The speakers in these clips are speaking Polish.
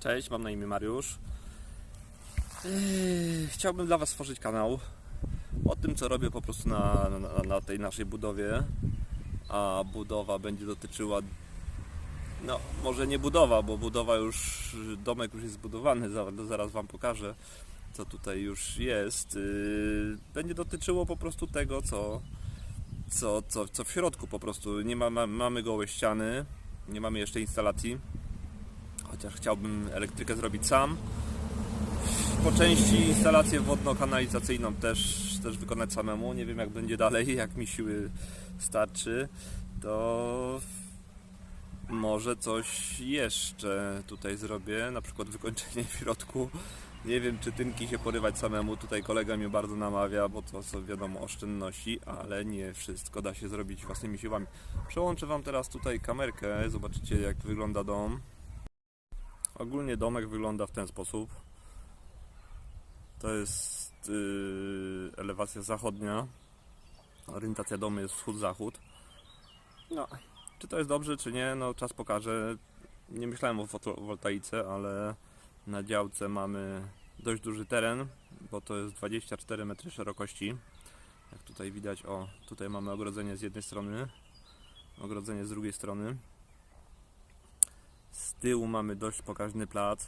Cześć, mam na imię Mariusz. Eee, Chciałbym dla Was stworzyć kanał o tym, co robię po prostu na, na, na tej naszej budowie. A budowa będzie dotyczyła. No, może nie budowa, bo budowa już. Domek już jest zbudowany, za- zaraz Wam pokażę, co tutaj już jest. Eee, Będzie dotyczyło po prostu tego, co, co, co, co w środku po prostu. Nie ma, mamy gołe ściany, nie mamy jeszcze instalacji chociaż chciałbym elektrykę zrobić sam. Po części instalację wodno-kanalizacyjną też, też wykonać samemu. Nie wiem jak będzie dalej, jak mi siły starczy, to może coś jeszcze tutaj zrobię, na przykład wykończenie w środku. Nie wiem, czy tynki się porywać samemu. Tutaj kolega mnie bardzo namawia, bo to są wiadomo oszczędności, ale nie wszystko da się zrobić własnymi siłami. Przełączę Wam teraz tutaj kamerkę, zobaczycie jak wygląda dom. Ogólnie domek wygląda w ten sposób. To jest yy, elewacja zachodnia. Orientacja domu jest wschód-zachód. No, czy to jest dobrze, czy nie, no czas pokaże. Nie myślałem o fotowoltaice, ale na działce mamy dość duży teren, bo to jest 24 metry szerokości. Jak tutaj widać, o, tutaj mamy ogrodzenie z jednej strony, ogrodzenie z drugiej strony. Tyłu mamy dość pokaźny plac,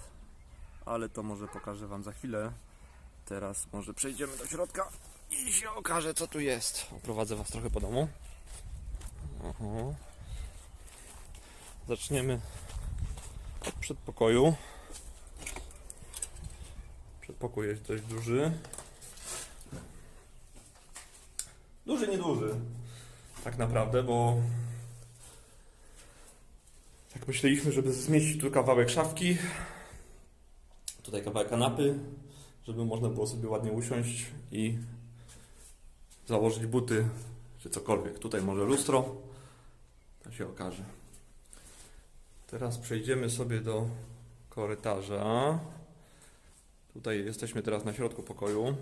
ale to może pokażę Wam za chwilę. Teraz może przejdziemy do środka i się okaże co tu jest. Oprowadzę Was trochę po domu. Oho. Zaczniemy od przedpokoju. Przedpokój jest dość duży. Duży, nieduży. Tak naprawdę, bo tak myśleliśmy, żeby zmieścić tu kawałek szafki, tutaj kawałek kanapy, żeby można było sobie ładnie usiąść i założyć buty, czy cokolwiek. Tutaj może lustro, to się okaże. Teraz przejdziemy sobie do korytarza. Tutaj jesteśmy teraz na środku pokoju.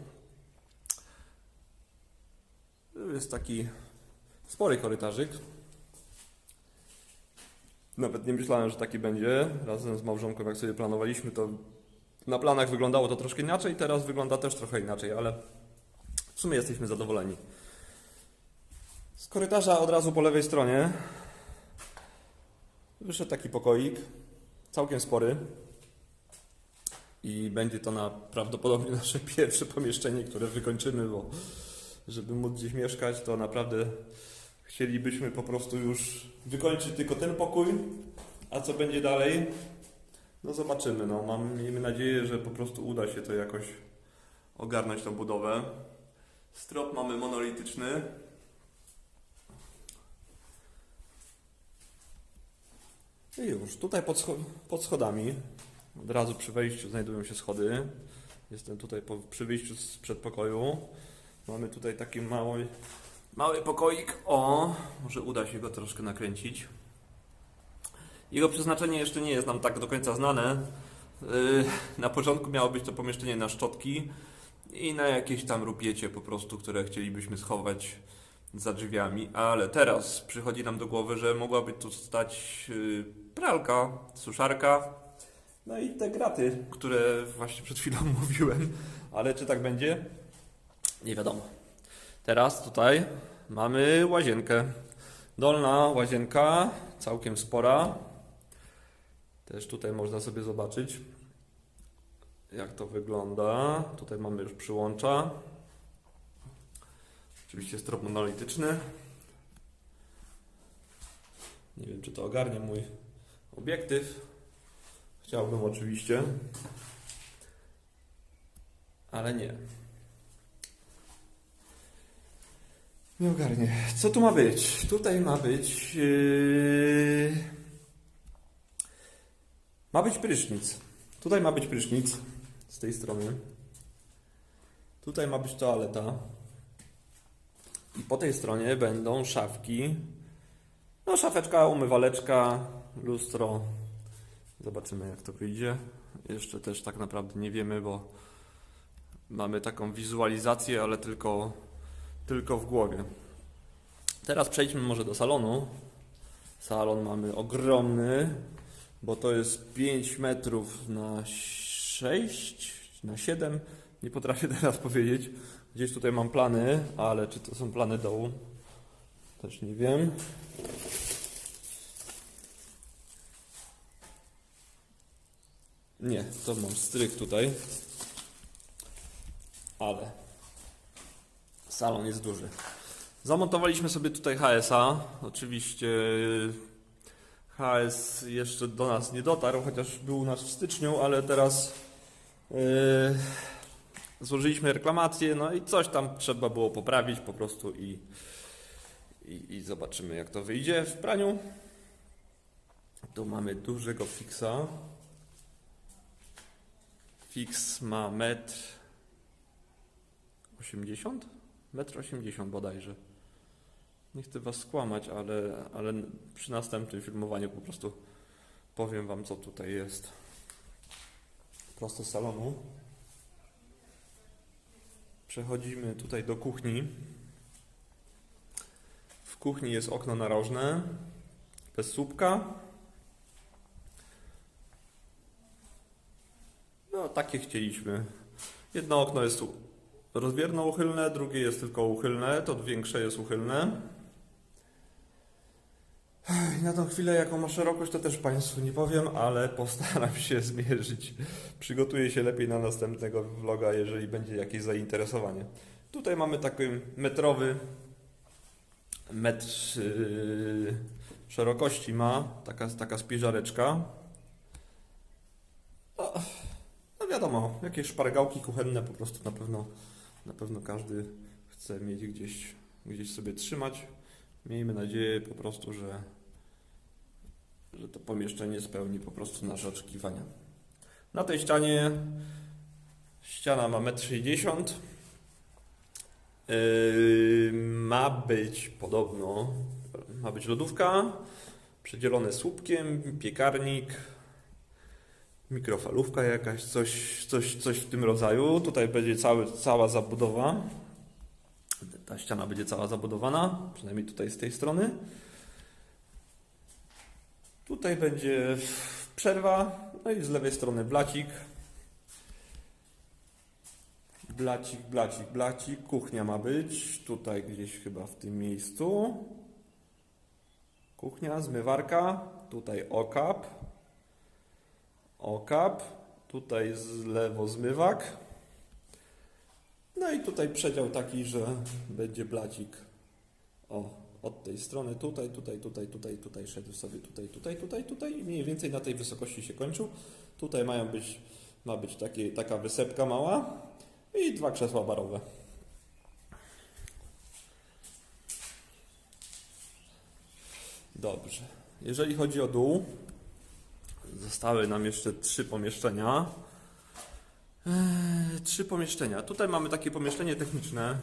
Jest taki spory korytarzyk. Nawet nie myślałem, że taki będzie. Razem z małżonką, jak sobie planowaliśmy, to na planach wyglądało to troszkę inaczej, teraz wygląda też trochę inaczej, ale w sumie jesteśmy zadowoleni. Z korytarza od razu po lewej stronie wyszedł taki pokoik, całkiem spory. I będzie to na prawdopodobnie nasze pierwsze pomieszczenie, które wykończymy, bo żeby móc gdzieś mieszkać, to naprawdę chcielibyśmy po prostu już wykończyć tylko ten pokój, a co będzie dalej, no zobaczymy. No, mam, miejmy nadzieję, że po prostu uda się to jakoś ogarnąć tą budowę. Strop mamy monolityczny. I już, tutaj pod, scho- pod schodami, od razu przy wejściu znajdują się schody. Jestem tutaj po, przy wyjściu z przedpokoju. Mamy tutaj taki mały, Mały pokoik. O, może uda się go troszkę nakręcić. Jego przeznaczenie jeszcze nie jest nam tak do końca znane. Yy, Na początku miało być to pomieszczenie na szczotki i na jakieś tam rupiecie po prostu, które chcielibyśmy schować za drzwiami, ale teraz przychodzi nam do głowy, że mogłaby tu stać yy, pralka, suszarka, no i te graty, które właśnie przed chwilą mówiłem, ale czy tak będzie? Nie wiadomo. Teraz tutaj mamy łazienkę. Dolna łazienka, całkiem spora. Też tutaj można sobie zobaczyć, jak to wygląda. Tutaj mamy już przyłącza. Oczywiście strop monolityczny. Nie wiem, czy to ogarnie mój obiektyw. Chciałbym oczywiście, ale nie. Nie ogarnie. Co tu ma być? Tutaj ma być. Yy... Ma być prysznic. Tutaj ma być prysznic. Z tej strony. Tutaj ma być toaleta. I po tej stronie będą szafki. No, szafeczka, umywaleczka, lustro. Zobaczymy, jak to wyjdzie. Jeszcze też tak naprawdę nie wiemy, bo mamy taką wizualizację, ale tylko tylko w głowie. Teraz przejdźmy może do salonu. Salon mamy ogromny, bo to jest 5 metrów na 6, na 7. Nie potrafię teraz powiedzieć. Gdzieś tutaj mam plany, ale czy to są plany dołu? Też nie wiem. Nie, to mam stryk tutaj. Ale salon jest duży. Zamontowaliśmy sobie tutaj HS-a. Oczywiście HS jeszcze do nas nie dotarł, chociaż był u nas w styczniu, ale teraz yy, złożyliśmy reklamację, no i coś tam trzeba było poprawić po prostu i, i, i zobaczymy jak to wyjdzie w praniu. Tu mamy dużego fixa. Fix ma metr 80? Metr 80 bodajże. Nie chcę was skłamać, ale, ale przy następnym filmowaniu po prostu powiem wam co tutaj jest. Prosto z salonu. Przechodzimy tutaj do kuchni. W kuchni jest okno narożne, bez słupka. No, takie chcieliśmy. Jedno okno jest rozbierno uchylne, drugie jest tylko uchylne, to większe jest uchylne. Ech, Na tą chwilę, jaką ma szerokość, to też Państwu nie powiem, ale postaram się zmierzyć. Przygotuję się lepiej na następnego vloga, jeżeli będzie jakieś zainteresowanie. Tutaj mamy taki metrowy, metr yy, szerokości ma, taka, taka spiżareczka. No, no wiadomo, jakieś szpargałki kuchenne po prostu na pewno, na pewno każdy chce mieć gdzieś, gdzieś sobie trzymać. Miejmy nadzieję po prostu, że, że to pomieszczenie spełni po prostu nasze oczekiwania. Na tej ścianie ściana ma 1,60 m. Yy, ma być podobno, ma być lodówka, przedzielone słupkiem, piekarnik, mikrofalówka jakaś, coś, coś, coś w tym rodzaju. Tutaj będzie cały, cała zabudowa. Ta ściana będzie cała zabudowana, przynajmniej tutaj z tej strony. Tutaj będzie przerwa, no i z lewej strony blacik. Blacik, blacik, blacik. Kuchnia ma być tutaj gdzieś chyba w tym miejscu. Kuchnia, zmywarka, tutaj okap. Okap, tutaj z lewo zmywak. No i tutaj przedział taki, że będzie blacik o, od tej strony tutaj, tutaj, tutaj, tutaj, tutaj szedł sobie tutaj, tutaj, tutaj, tutaj i mniej więcej na tej wysokości się kończył. Tutaj mają być, ma być taka wysepka mała i dwa krzesła barowe. Dobrze. Jeżeli chodzi o dół, zostały nam jeszcze trzy pomieszczenia. Eee, trzy pomieszczenia. Tutaj mamy takie pomieszczenie techniczne.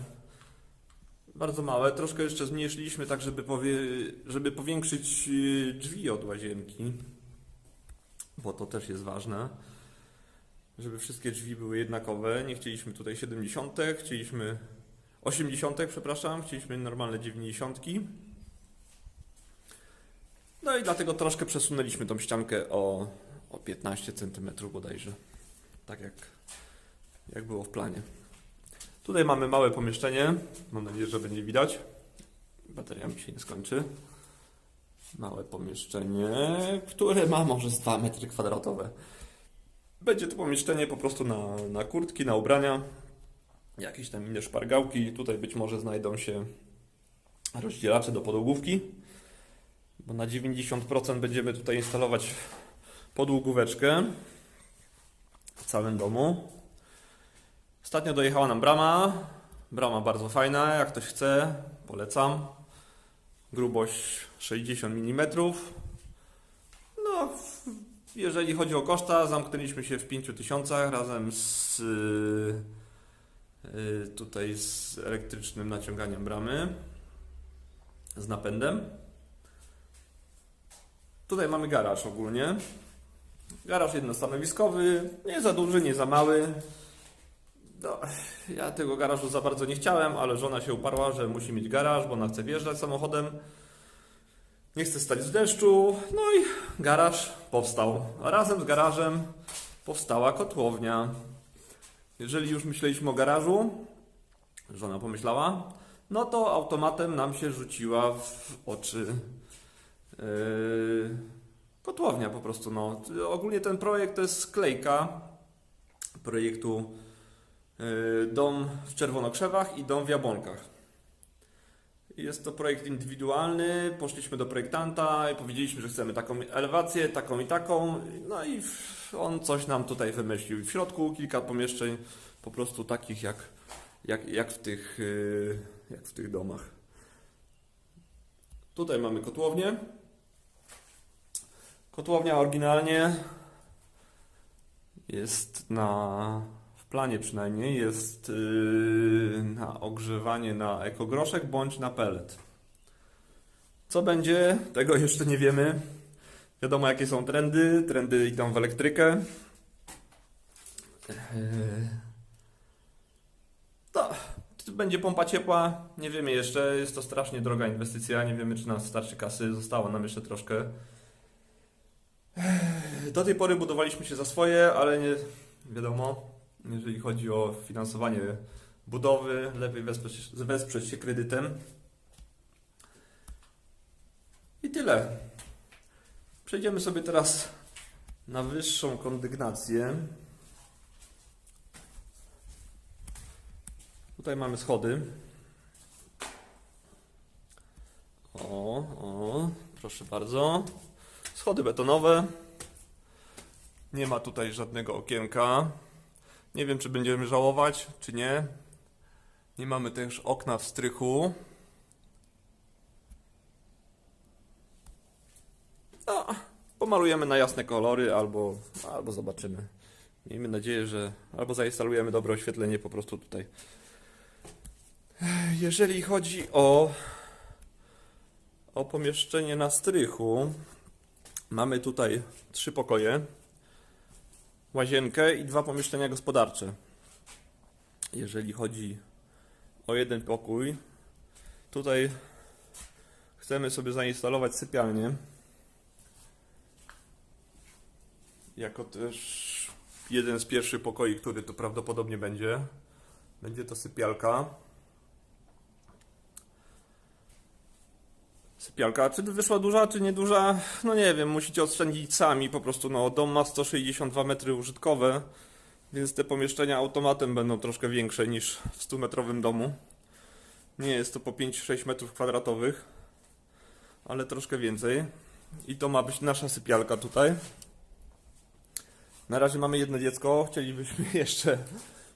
Bardzo małe. Troszkę jeszcze zmniejszyliśmy tak, żeby, powie, żeby powiększyć yy, drzwi od łazienki. Bo to też jest ważne. Żeby wszystkie drzwi były jednakowe. Nie chcieliśmy tutaj 70, chcieliśmy 80, przepraszam, chcieliśmy normalne 90. No i dlatego troszkę przesunęliśmy tą ściankę o, o 15 cm bodajże. Tak jak, jak było w planie. Tutaj mamy małe pomieszczenie. Mam nadzieję, że będzie widać. Bateria mi się nie skończy. Małe pomieszczenie, które ma może z 2 metry kwadratowe. Będzie to pomieszczenie po prostu na, na kurtki, na ubrania. Jakieś tam inne szpargałki. Tutaj być może znajdą się rozdzielacze do podłogówki bo na 90% będziemy tutaj instalować podłogóweczkę w całym domu. Ostatnio dojechała nam brama. Brama bardzo fajna, jak ktoś chce, polecam. Grubość 60 mm. No, jeżeli chodzi o koszta, zamknęliśmy się w 5000 razem z yy, yy, tutaj z elektrycznym naciąganiem bramy z napędem. Tutaj mamy garaż ogólnie. Garaż jednostanowiskowy, nie za duży, nie za mały. No, ja tego garażu za bardzo nie chciałem, ale żona się uparła, że musi mieć garaż, bo ona chce wjeżdżać samochodem. Nie chcę stać w deszczu. No i garaż powstał. A razem z garażem powstała kotłownia. Jeżeli już myśleliśmy o garażu, żona pomyślała, no to automatem nam się rzuciła w oczy kotłownia po prostu. No. Ogólnie ten projekt to jest sklejka projektu yy, Dom w Czerwonokrzewach i Dom w Jabłonkach. Jest to projekt indywidualny. Poszliśmy do projektanta i powiedzieliśmy, że chcemy taką elewację, taką i taką. No i on coś nam tutaj wymyślił. W środku kilka pomieszczeń, po prostu takich jak, jak, jak, w, tych, yy, jak w tych domach. Tutaj mamy kotłownię. Kotłownia oryginalnie jest na, w planie przynajmniej, jest yy, na ogrzewanie na ekogroszek bądź na pellet. Co będzie, tego jeszcze nie wiemy. Wiadomo jakie są trendy, trendy idą w elektrykę. Yy. To, będzie pompa ciepła, nie wiemy jeszcze, jest to strasznie droga inwestycja, nie wiemy czy nam starczy kasy, zostało nam jeszcze troszkę. Do tej pory budowaliśmy się za swoje, ale nie wiadomo, jeżeli chodzi o finansowanie budowy, lepiej wesprzeć, wesprzeć się kredytem. I tyle. Przejdziemy sobie teraz na wyższą kondygnację. Tutaj mamy schody. O, o, proszę bardzo. Schody betonowe. Nie ma tutaj żadnego okienka. Nie wiem, czy będziemy żałować, czy nie. Nie mamy też okna w strychu. No, pomalujemy na jasne kolory, albo, albo zobaczymy. Miejmy nadzieję, że albo zainstalujemy dobre oświetlenie po prostu tutaj. Jeżeli chodzi o, o pomieszczenie na strychu, mamy tutaj trzy pokoje, łazienkę i dwa pomieszczenia gospodarcze. Jeżeli chodzi o jeden pokój, tutaj chcemy sobie zainstalować sypialnię. Jako też jeden z pierwszych pokoi, który tu prawdopodobnie będzie. Będzie to sypialka. Sypialka, czy wyszła duża, czy nieduża? No nie wiem, musicie oszczędzić sami. Po prostu no, dom ma 162 metry użytkowe, więc te pomieszczenia automatem będą troszkę większe niż w 100-metrowym domu. Nie jest to po 5-6 metrów kwadratowych, ale troszkę więcej. I to ma być nasza sypialka tutaj. Na razie mamy jedno dziecko, chcielibyśmy jeszcze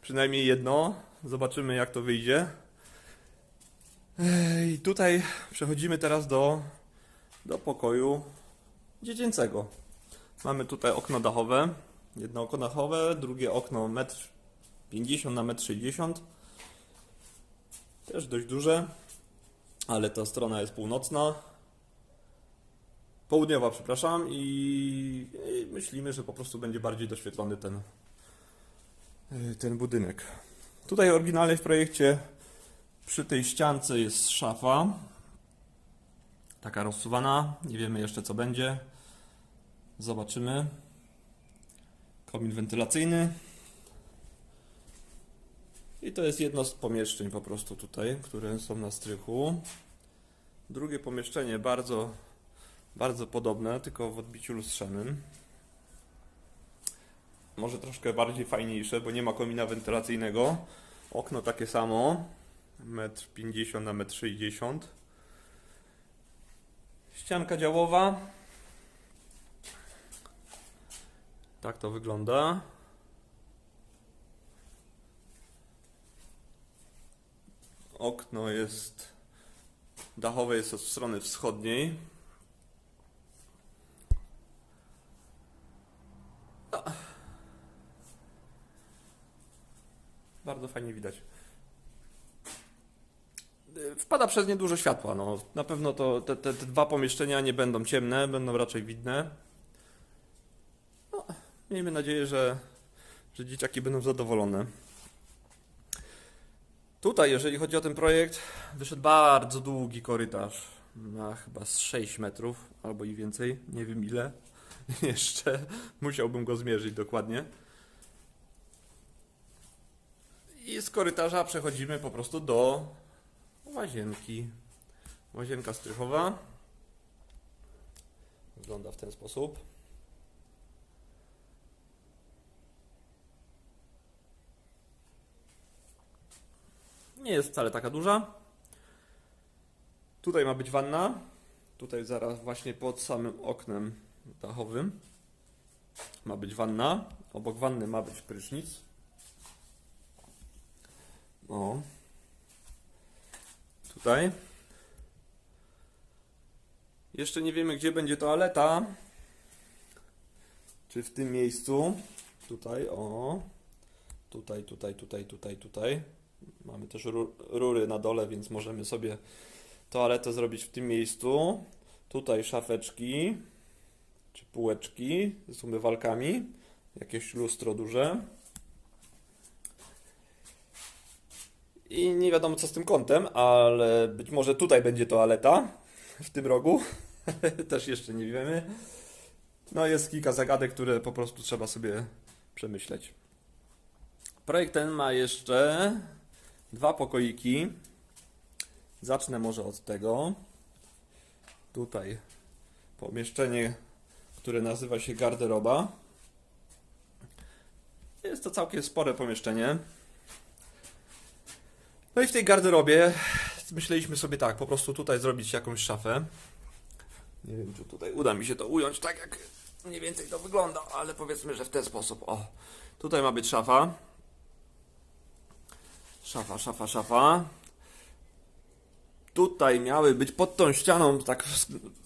przynajmniej jedno. Zobaczymy jak to wyjdzie. I tutaj przechodzimy teraz do, do pokoju dziecięcego. Mamy tutaj okno dachowe. Jedno okno dachowe, drugie okno 1,50 m na 1,60 m. Też dość duże, ale ta strona jest północna. Południowa, przepraszam, i, i myślimy, że po prostu będzie bardziej doświetlony ten, ten budynek. Tutaj oryginalnie w projekcie przy tej ściance jest szafa. Taka rozsuwana. Nie wiemy jeszcze co będzie. Zobaczymy. Komin wentylacyjny. I to jest jedno z pomieszczeń po prostu tutaj, które są na strychu. Drugie pomieszczenie bardzo, bardzo podobne, tylko w odbiciu lustrzanym. Może troszkę bardziej fajniejsze, bo nie ma komina wentylacyjnego. Okno takie samo. 1,50 m na 1,60 m. Ścianka działowa. Tak to wygląda. Okno jest dachowe jest od strony wschodniej. Bardzo fajnie widać wpada przez nie dużo światła. No. Na pewno to, te, te, te dwa pomieszczenia nie będą ciemne, będą raczej widne. No, miejmy nadzieję, że, że dzieciaki będą zadowolone. Tutaj, jeżeli chodzi o ten projekt, wyszedł bardzo długi korytarz. ma chyba z 6 metrów albo i więcej, nie wiem ile. Jeszcze musiałbym go zmierzyć dokładnie. I z korytarza przechodzimy po prostu do łazienki. Łazienka strychowa. Wygląda w ten sposób. Nie jest wcale taka duża. Tutaj ma być wanna. Tutaj zaraz właśnie pod samym oknem dachowym ma być wanna. Obok wanny ma być prysznic. O. Tutaj. Jeszcze nie wiemy, gdzie będzie toaleta. Czy w tym miejscu. Tutaj, o. Tutaj, tutaj, tutaj, tutaj, tutaj. Mamy też ru- rury na dole, więc możemy sobie toaletę zrobić w tym miejscu. Tutaj szafeczki, czy półeczki z umywalkami. Jakieś lustro duże. I nie wiadomo co z tym kątem, ale być może tutaj będzie toaleta w tym rogu. Też jeszcze nie wiemy. No jest kilka zagadek, które po prostu trzeba sobie przemyśleć. Projekt ten ma jeszcze dwa pokoiki. Zacznę może od tego. Tutaj pomieszczenie, które nazywa się garderoba. Jest to całkiem spore pomieszczenie. No i w tej garderobie myśleliśmy sobie tak, po prostu tutaj zrobić jakąś szafę. Nie wiem, czy tutaj uda mi się to ująć tak, jak mniej więcej to wygląda, ale powiedzmy, że w ten sposób. O, tutaj ma być szafa. Szafa, szafa, szafa. Tutaj miały być pod tą ścianą, tak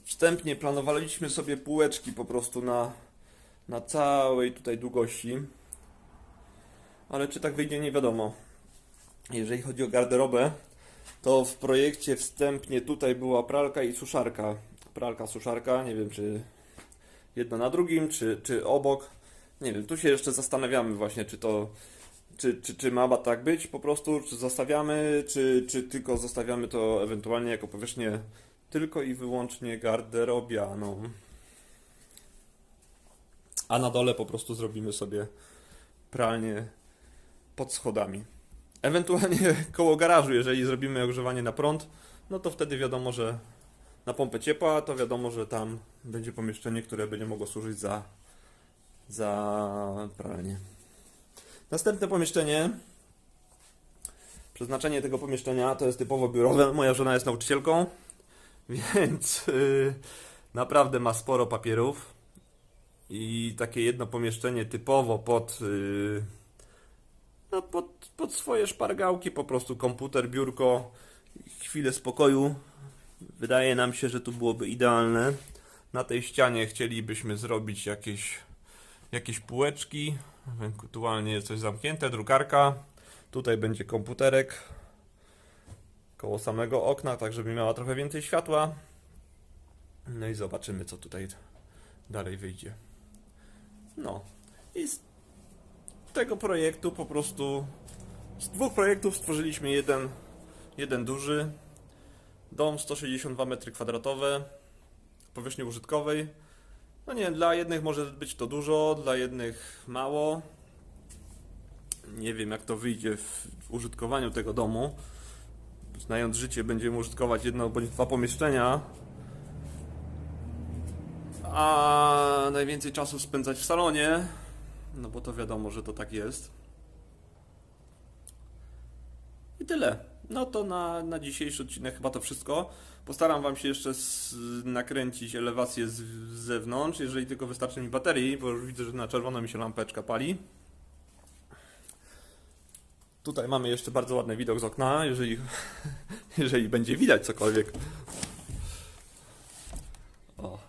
wstępnie planowaliśmy sobie półeczki po prostu na, na całej tutaj długości. Ale czy tak wyjdzie, nie wiadomo. Jeżeli chodzi o garderobę, to w projekcie wstępnie tutaj była pralka i suszarka. Pralka, suszarka, nie wiem czy jedno na drugim, czy, czy obok. Nie wiem, tu się jeszcze zastanawiamy właśnie, czy to czy, czy, czy ma tak być po prostu, czy zostawiamy, czy, czy tylko zostawiamy to ewentualnie jako powierzchnię tylko i wyłącznie garderobianą. A na dole po prostu zrobimy sobie pralnię pod schodami. Ewentualnie koło garażu, jeżeli zrobimy ogrzewanie na prąd, no to wtedy wiadomo, że na pompę ciepła, to wiadomo, że tam będzie pomieszczenie, które będzie mogło służyć za, za pralnię. Następne pomieszczenie. Przeznaczenie tego pomieszczenia to jest typowo biurowe. Moja żona jest nauczycielką, więc yy, naprawdę ma sporo papierów. I takie jedno pomieszczenie typowo pod, yy, no pod, pod swoje szpargałki, po prostu komputer, biurko, chwilę spokoju. Wydaje nam się, że tu byłoby idealne. Na tej ścianie chcielibyśmy zrobić jakieś, jakieś półeczki, ewentualnie coś zamknięte, drukarka. Tutaj będzie komputerek koło samego okna, tak żeby miała trochę więcej światła. No i zobaczymy, co tutaj dalej wyjdzie. No i tego projektu po prostu z dwóch projektów stworzyliśmy jeden, jeden duży dom 162 m2 powierzchni użytkowej. No nie, dla jednych może być to dużo, dla jednych mało. Nie wiem, jak to wyjdzie w użytkowaniu tego domu. Znając życie, będziemy użytkować jedno bądź dwa pomieszczenia. A najwięcej czasu spędzać w salonie. No bo to wiadomo, że to tak jest. I tyle. No to na, na dzisiejszy odcinek chyba to wszystko. Postaram Wam się jeszcze z, nakręcić elewację z, z zewnątrz, jeżeli tylko wystarczy mi baterii, bo już widzę, że na czerwono mi się lampeczka pali. Tutaj mamy jeszcze bardzo ładny widok z okna, jeżeli, jeżeli będzie widać cokolwiek. O,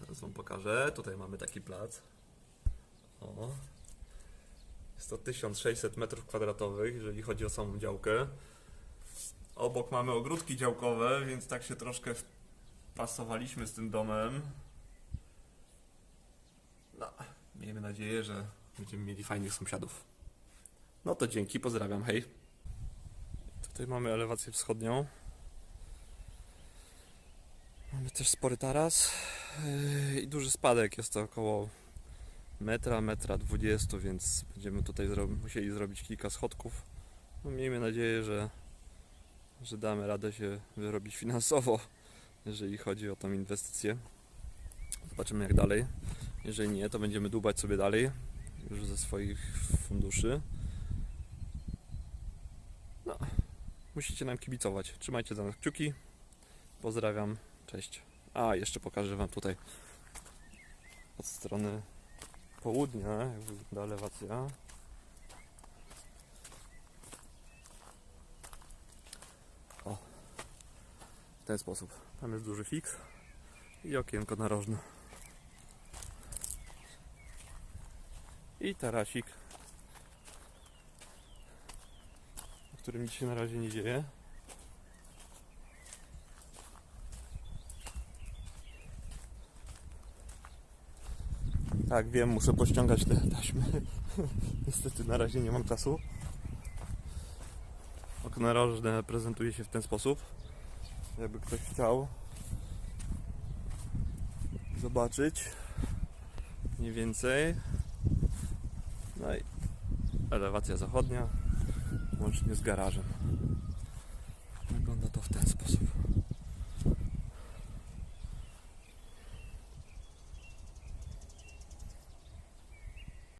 zaraz Wam pokażę. Tutaj mamy taki plac. O. Jest to 1600 m2, jeżeli chodzi o samą działkę. Obok mamy ogródki działkowe, więc tak się troszkę pasowaliśmy z tym domem. No, miejmy nadzieję, że będziemy mieli fajnych sąsiadów. No to dzięki, pozdrawiam, hej. Tutaj mamy elewację wschodnią. Mamy też spory taras yy, i duży spadek. Jest to około metra, metra 20, więc będziemy tutaj zro- musieli zrobić kilka schodków. No, miejmy nadzieję, że, że damy radę się wyrobić finansowo, jeżeli chodzi o tą inwestycję. Zobaczymy jak dalej. Jeżeli nie, to będziemy dłubać sobie dalej już ze swoich funduszy. No, musicie nam kibicować. Trzymajcie za nas kciuki. Pozdrawiam. Cześć. A, jeszcze pokażę Wam tutaj od strony południa, jak wygląda elewacja. O, w ten sposób. Tam jest duży fix i okienko narożne. I tarasik, w którym nic się na razie nie dzieje. Tak, wiem, muszę pościągać te taśmy. Niestety na razie nie mam czasu. Okno narożne prezentuje się w ten sposób. Jakby ktoś chciał zobaczyć mniej więcej. No i elewacja zachodnia, łącznie z garażem.